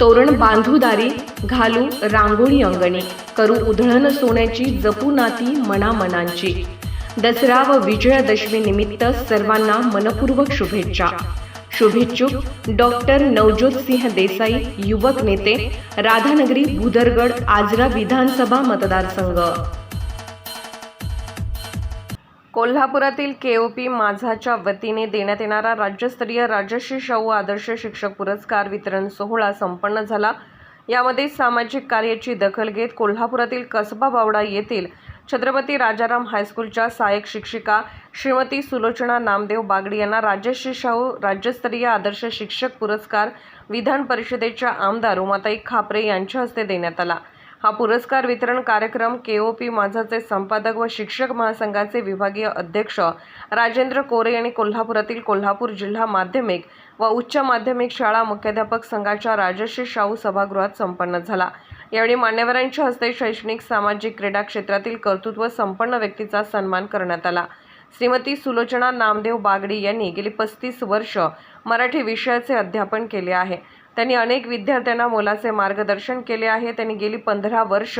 तोरण बांधूदारी घालू रांगोळी अंगणी करू उधळण सोन्याची जपू नाती मनामनांची. दसरा व विजयादशमी निमित्त सर्वांना मनपूर्वक शुभेच्छा. शुभेच्छुक डॉक्टर नवज्योत सिंह देसाई युवक नेते राधानगरी भुदरगड आजरा विधानसभा मतदारसंघ. कोल्हापुरातील केओपी माझाच्या वतीने देण्यात येणारा राज्यस्तरीय राजश्री शाहू आदर्श शिक्षक पुरस्कार वितरण सोहळा संपन्न झाला. यामध्ये सामाजिक कार्याची दखल घेत कोल्हापुरातील कसबा बावडा येथील छत्रपती राजाराम हायस्कूलच्या सहाय्यक शिक्षिका श्रीमती सुलोचना नामदेव बागडी यांना राजश्री शाहू राज्यस्तरीय आदर्श शिक्षक पुरस्कार विधान परिषदेच्या आमदार उमाताई खापरे यांच्या हस्ते देण्यात आला. हा पुरस्कार वितरण कार्यक्रम केओपी माझाचे संपादक व शिक्षक महासंघाचे विभागीय अध्यक्ष राजेंद्र कोरे यांनी कोल्हापुरातील कोल्हापूर जिल्हा माध्यमिक व उच्च माध्यमिक शाळा मुख्याध्यापक संघाच्या राजश्री शाहू सभागृहात संपन्न झाला. यावेळी मान्यवरांच्या हस्ते शैक्षणिक सामाजिक क्रीडा क्षेत्रातील कर्तृत्व संपन्न व्यक्तीचा सन्मान करण्यात आला. श्रीमती सुलोचना नामदेव बागडी यांनी गेली पस्तीस वर्ष मराठी विषयाचे अध्यापन केले आहे. त्यांनी अनेक विद्यार्थ्यांना मोलाचे मार्गदर्शन केले आहे. त्यांनी गेली पंधरा वर्ष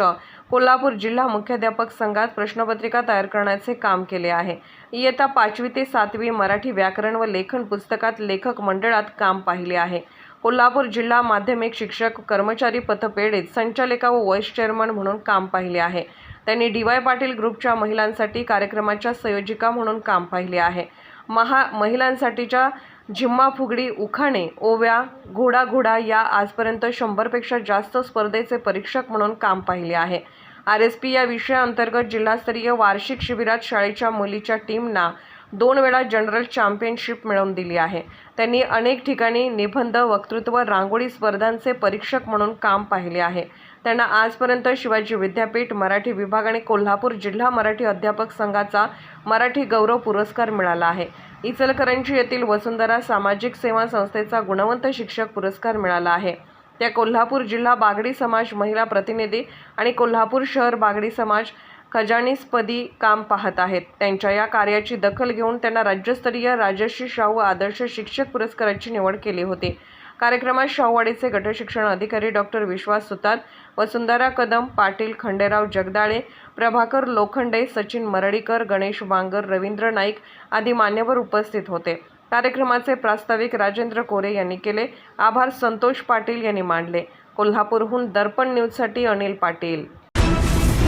कोल्हापूर जिल्हा मुख्याध्यापक संघात प्रश्नपत्रिका तयार करण्याचे काम केले आहे. इयत्ता पाचवी ते सातवी मराठी व्याकरण व लेखन पुस्तकात लेखक मंडळात काम पाहिले आहे. कोल्हापूर जिल्हा माध्यमिक शिक्षक कर्मचारी पथपेढीत संचालिका व व्हाईस चेअरमन म्हणून काम पाहिले आहे. त्यांनी डी वाय पाटील ग्रुपच्या महिलांसाठी कार्यक्रमाच्या संयोजिका म्हणून काम पाहिले आहे. महा महिलांसाठीच्या झिम्मा फुगडी उखाणे ओव्या घोडा घोडा या आजपर्यंत शंभरपेक्षा जास्त स्पर्धेचे परीक्षक म्हणून काम पाहिले आहे. आर एस पी या विषयाअंतर्गत जिल्हास्तरीय वार्षिक शिबिरात शाळेच्या मुलीच्या टीमना दोन वेळा जनरल चॅम्पियनशिप मिळवून दिली आहे. त्यांनी अनेक ठिकाणी निबंध वक्तृत्व रांगोळी स्पर्धांचे परीक्षक म्हणून काम पाहिले आहे. त्यांना आजपर्यंत शिवाजी विद्यापीठ मराठी विभाग आणि कोल्हापूर जिल्हा मराठी अध्यापक संघाचा मराठी गौरव पुरस्कार मिळाला आहे. इचलकरंजी येथील वसुंधरा सामाजिक सेवा संस्थेचा गुणवंत शिक्षक पुरस्कार मिळाला आहे. त्या कोल्हापूर जिल्हा बागडी समाज महिला प्रतिनिधी आणि कोल्हापूर शहर बागडी समाज खजानीस्पदी काम पाहत आहेत. त्यांच्या या कार्याची दखल घेऊन त्यांना राज्यस्तरीय राजश्री शाहू आदर्श शिक्षक पुरस्काराची निवड केली होती. कार्यक्रमात शाहूवाडीचे गटशिक्षण अधिकारी डॉक्टर विश्वास सुतार वसुंधरा कदम पाटील खंडेराव जगदाळे प्रभाकर लोखंडे सचिन मरडीकर गणेश वांगर रवींद्र नाईक आदी मान्यवर उपस्थित होते. कार्यक्रमाचे प्रास्ताविक राजेंद्र कोरे यांनी केले. आभार संतोष पाटील यांनी मांडले. कोल्हापूरहून दर्पण न्यूजसाठी अनिल पाटील.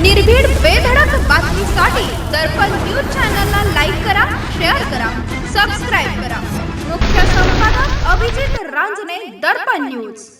निर्भीड बेधडक बातमीसाठी दर्पण न्यूज चॅनलला लाईक करा शेअर करा सबस्क्राईब करा मुख्य संपादक